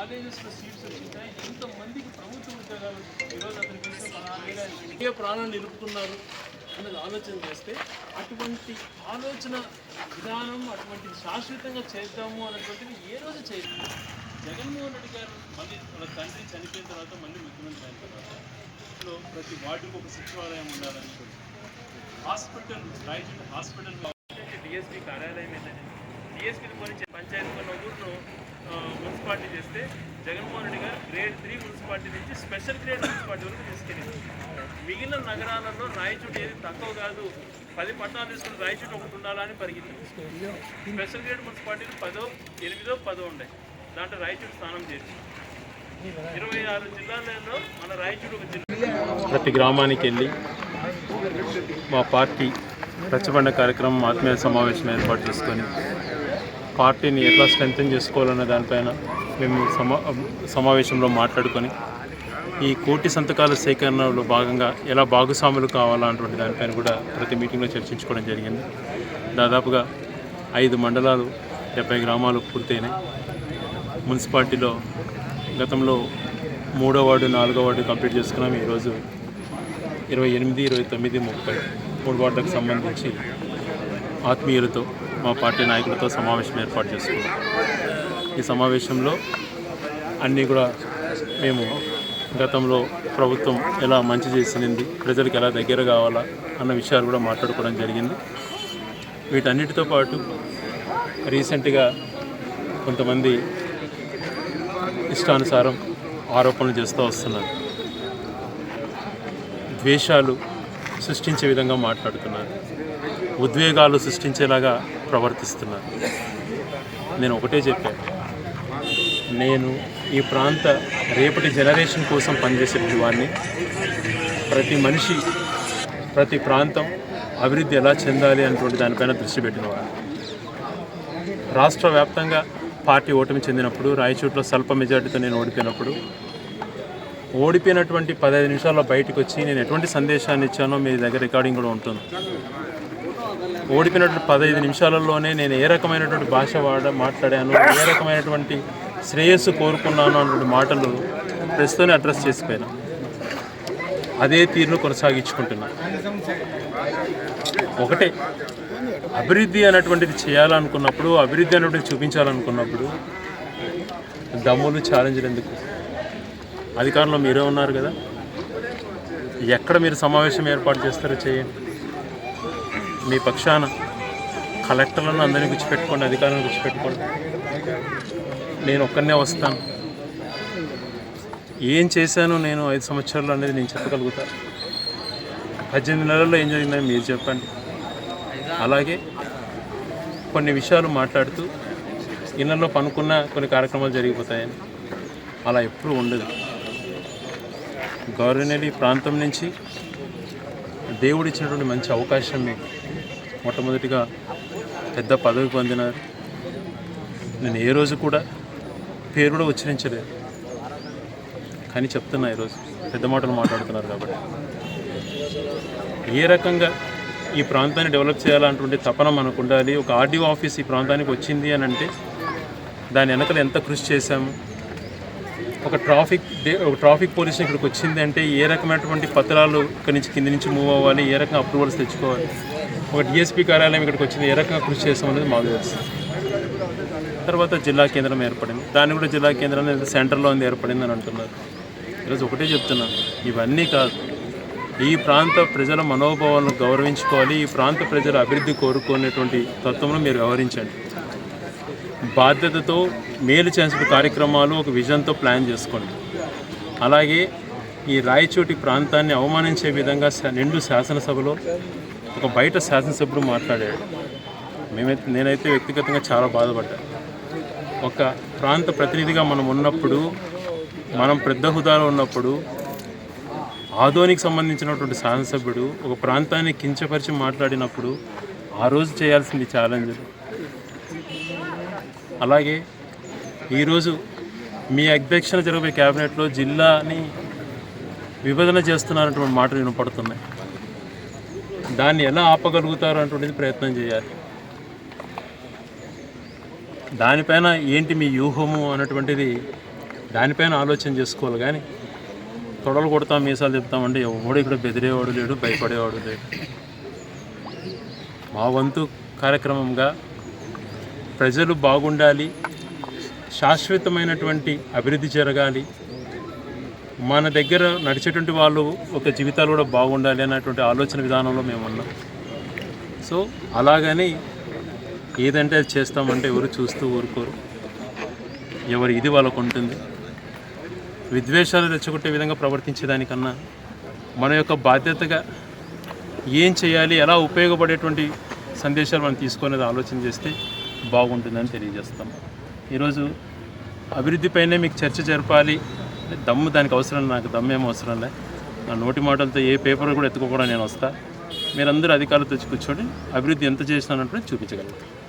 కాలేజెస్లో సీట్స్ ఎంతమందికి ప్రభుత్వ ఉద్యోగాలు ఈరోజు ఏ ప్రాణాన్ని నిలుపుతున్నారు అన్నది ఆలోచన చేస్తే అటువంటి ఆలోచన విధానం అటువంటి శాశ్వతంగా చేద్దాము అనేటువంటిది ఏ రోజు చేయదు జగన్మోహన్ రెడ్డి గారు మళ్ళీ వాళ్ళ తండ్రి చనిపోయిన తర్వాత మళ్ళీ ముఖ్యమంత్రి అయిన తర్వాత ప్రతి వార్డుకు ఒక సచివాలయం ఉండాలని హాస్పిటల్ రైట్ హాస్పిటల్ డిఎస్పీ కార్యాలయం ఏంటంటే డిఎస్పీ గురించి పంచాయతీ కొన్ని మున్సిపాలిటీ చేస్తే జగన్మోహన్ రెడ్డి గారు గ్రేడ్ త్రీ మున్సిపాలిటీ నుంచి స్పెషల్ గ్రేడ్ మున్సిపాలిటీ వరకు తీసుకెళ్ళింది. మిగిలిన నగరాలలో రాయచూటి ఏది తక్కువ కాదు. పది పట్టణాలు తీసుకుని రాయచూటి ఒకటి ఉండాలని పరిగెత్తింది. స్పెషల్ గ్రేడ్ మున్సిపాలిటీలు పదో ఎనిమిదో పదో ఉన్నాయి. దాంట్లో రాయచూటి స్నానం చేసి ఇరవై ఆరు జిల్లాలలో మన రాయచూడు ఒక జిల్లా. ప్రతి గ్రామానికి వెళ్ళి మా పార్టీ రచ్చబండ కార్యక్రమం ఆత్మీయ సమావేశం ఏర్పాటు చేసుకొని పార్టీని ఎట్లా స్ట్రెంథన్ చేసుకోవాలనే దానిపైన మేము సమా సమావేశంలో మాట్లాడుకొని ఈ కోటి సంతకాల సేకరణలో భాగంగా ఎలా భాగస్వాములు కావాలన్నటువంటి దానిపైన కూడా ప్రతి మీటింగ్లో చర్చించుకోవడం జరిగింది. దాదాపుగా ఐదు మండలాలు డెబ్బై గ్రామాలు పూర్తయినాయి. మున్సిపాలిటీలో గతంలో మూడో వార్డు నాలుగో వార్డు కంప్లీట్ చేసుకున్నాం. ఈరోజు ఇరవై ఎనిమిది ఇరవై తొమ్మిది ముప్పై మూడు వార్డులకు సంబంధించి ఆత్మీయులతో మా పార్టీ నాయకులతో సమావేశం ఏర్పాటు చేసుకున్నాం. ఈ సమావేశంలో అన్నీ కూడా మేము గతంలో ప్రభుత్వం ఎలా మంచి చేసింది ప్రజలకు ఎలా దగ్గర కావాలా అన్న విషయాలు కూడా మాట్లాడుకోవడం జరిగింది. వీటన్నిటితో పాటు రీసెంట్గా కొంతమంది ఇష్టానుసారం ఆరోపణలు చేస్తూ వస్తున్నారు. ద్వేషాలు సృష్టించే విధంగా మాట్లాడుతున్నారు. ఉద్వేగాలు సృష్టించేలాగా ప్రవర్తిస్తున్నారు. నేను ఒకటే చెప్పాను. నేను ఈ ప్రాంత రేపటి జనరేషన్ కోసం పనిచేసే వాడిని ప్రతి మనిషి ప్రతి ప్రాంతం అభివృద్ధి ఎలా చెందాలి అనేటువంటి దానిపైన దృష్టి పెట్టినవాడు రాష్ట్ర వ్యాప్తంగా పార్టీ ఓటమి చెందినప్పుడు రాయచూట్లో స్వల్ప మెజార్టీతో నేను ఓడిపోయినప్పుడు ఓడిపోయినటువంటి పదహైదు నిమిషాల్లో బయటకు వచ్చి నేను ఎటువంటి సందేశాన్ని ఇచ్చానో మీ దగ్గర రికార్డింగ్ కూడా ఉంటుంది. ఓడిపోయినటువంటి పదహైదు నిమిషాలలోనే నేను ఏ రకమైనటువంటి భాష వాడ మాట్లాడాను ఏ రకమైనటువంటి శ్రేయస్సు కోరుకున్నాను అన్నటువంటి మాటలు ప్రస్తుతం అడ్రస్ చేసిపోయాను. అదే తీరును కొనసాగించుకుంటున్నా. ఒకటే అభివృద్ధి అనేటువంటిది చేయాలనుకున్నప్పుడు అభివృద్ధి అనేటువంటిది చూపించాలనుకున్నప్పుడు దమ్ములు ఛాలెంజ్లు ఎందుకు? అధికారంలో మీరే ఉన్నారు కదా. ఎక్కడ మీరు సమావేశం ఏర్పాటు చేస్తారో చేయండి. మీ పక్షాన కలెక్టర్లను అందరినీ గుర్చిపెట్టుకోండి అధికారులను గుర్చిపెట్టుకోండి నేను ఒక్కనే వస్తాను. ఏం చేశాను నేను ఐదు సంవత్సరాలు అనేది నేను చెప్పగలుగుతాను పద్దెనిమిది నెలల్లో ఏం జరిగిందని మీరు చెప్పండి. అలాగే కొన్ని విషయాలు మాట్లాడుతూ ఇళ్ళలో పనుకున్న కొన్ని కార్యక్రమాలు జరిగిపోతాయని అలా ఎప్పుడూ ఉండదు. గౌరవనేడి ప్రాంతం నుంచి దేవుడిచ్చినటువంటి మంచి అవకాశం మీకు. మొట్టమొదటిగా పెద్ద పదవి పొందిన నేను ఏ రోజు కూడా పేరు కూడా ఉచ్చరించలేదు. కానీ చెప్తున్నా ఈరోజు పెద్ద మాటలు మాట్లాడుతున్నారు కాబట్టి. ఏ రకంగా ఈ ప్రాంతాన్ని డెవలప్ చేయాలంటుంటే తపన మనకు ఉండాలి ఒక ఆర్డీఓ ఆఫీస్ ఈ ప్రాంతానికి వచ్చింది అని అంటే దాని వెనకలు ఎంత కృషి చేశాము? ఒక ట్రాఫిక్ ఒక ట్రాఫిక్ పోలీస్ ఇక్కడికి వచ్చింది అంటే ఏ రకమైనటువంటి పత్రాలు ఇక్కడి నుంచి కింది నుంచి మూవ్ అవ్వాలి ఏ రకంగా అప్రూవల్స్ తెచ్చుకోవాలి? ఒక డిఎస్పీ కార్యాలయం ఇక్కడికి వచ్చింది. ఏ రకంగా కృషి చేస్తామనేది మాకు తెలుసు. తర్వాత జిల్లా కేంద్రం ఏర్పడింది. దాన్ని కూడా జిల్లా కేంద్రం అనేది సెంటర్లో ఉంది ఏర్పడింది అని అంటున్నారు. ఈరోజు ఒకటే చెప్తున్నాను ఇవన్నీ కాదు. ఈ ప్రాంత ప్రజల మనోభావాలను గౌరవించుకోవాలి. ఈ ప్రాంత ప్రజల అభివృద్ధి కోరుకునేటువంటి తత్వంలో మీరు వ్యవహరించండి. బాధ్యతతో మేలు చేసిన కార్యక్రమాలు ఒక విజన్తో ప్లాన్ చేసుకోండి. అలాగే ఈ రాయచోటి ప్రాంతాన్ని అవమానించే విధంగా శా- నిండు శాసనసభలో ఒక బయట శాసనసభ్యుడు మాట్లాడాడు. మేమైతే నేనైతే వ్యక్తిగతంగా చాలా బాధపడ్డాను ఒక ప్రాంత ప్రతినిధిగా మనం ఉన్నప్పుడు మనం పెద్ద హుదాలో ఉన్నప్పుడు ఆదోనికి సంబంధించినటువంటి శాసనసభ్యుడు ఒక ప్రాంతాన్ని కించపరిచి మాట్లాడినప్పుడు ఆ రోజు చేయాల్సింది ఛాలెంజ్. అలాగే ఈరోజు మీ అధ్యక్షణ జరగబోయే క్యాబినెట్లో జిల్లాని విభజన చేస్తున్నారన్నటువంటి మాటలు వినపడుతున్నాయి. దాన్ని ఎలా ఆపగలుగుతారు అంటుండేది ప్రయత్నం చేయాలి. దానిపైన ఏంటి మీ వ్యూహము అన్నటువంటిది దానిపైన ఆలోచన చేసుకోవాలి. కానీ తొడలు కొడతాం మీసాలు చెప్తామంటే ఎవడు ఇక్కడ బెదిరేవాడు లేడు భయపడేవాడు లేడు. మా వంతు కార్యక్రమంగా ప్రజలు బాగుండాలి శాశ్వతమైనటువంటి అభివృద్ధి జరగాలి మన దగ్గర నడిచేటువంటి వాళ్ళు ఒక జీవితాలు కూడా బాగుండాలి అనేటువంటి ఆలోచన విధానంలో మేము ఉన్నాం. సో అలాగని ఏదంటే అది చేస్తామంటే ఎవరు చూస్తూ ఊరుకోరు. ఎవరి ఇది వాళ్ళకు ఉంటుంది. విద్వేషాలు రెచ్చగొట్టే విధంగా ప్రవర్తించేదానికన్నా మన యొక్క బాధ్యతగా ఏం చేయాలి ఎలా ఉపయోగపడేటువంటి సందేశాలు మనం తీసుకునేది ఆలోచన చేస్తే బాగుంటుందని తెలియజేస్తాం. ఈరోజు అభివృద్ధిపైనే మీకు చర్చ జరపాలి. దమ్ము దానికి అవసరం నాకు దమ్ము ఏం అవసరం లే నా నోటి మాటలతో ఏ పేపర్ కూడా ఎత్తుకోకుండా నేను వస్తా. మీరందరూ అధికారులు తెచ్చి కూర్చోండి. అభివృద్ధి ఎంత చేసినానంటే చూపించగలుగుతాను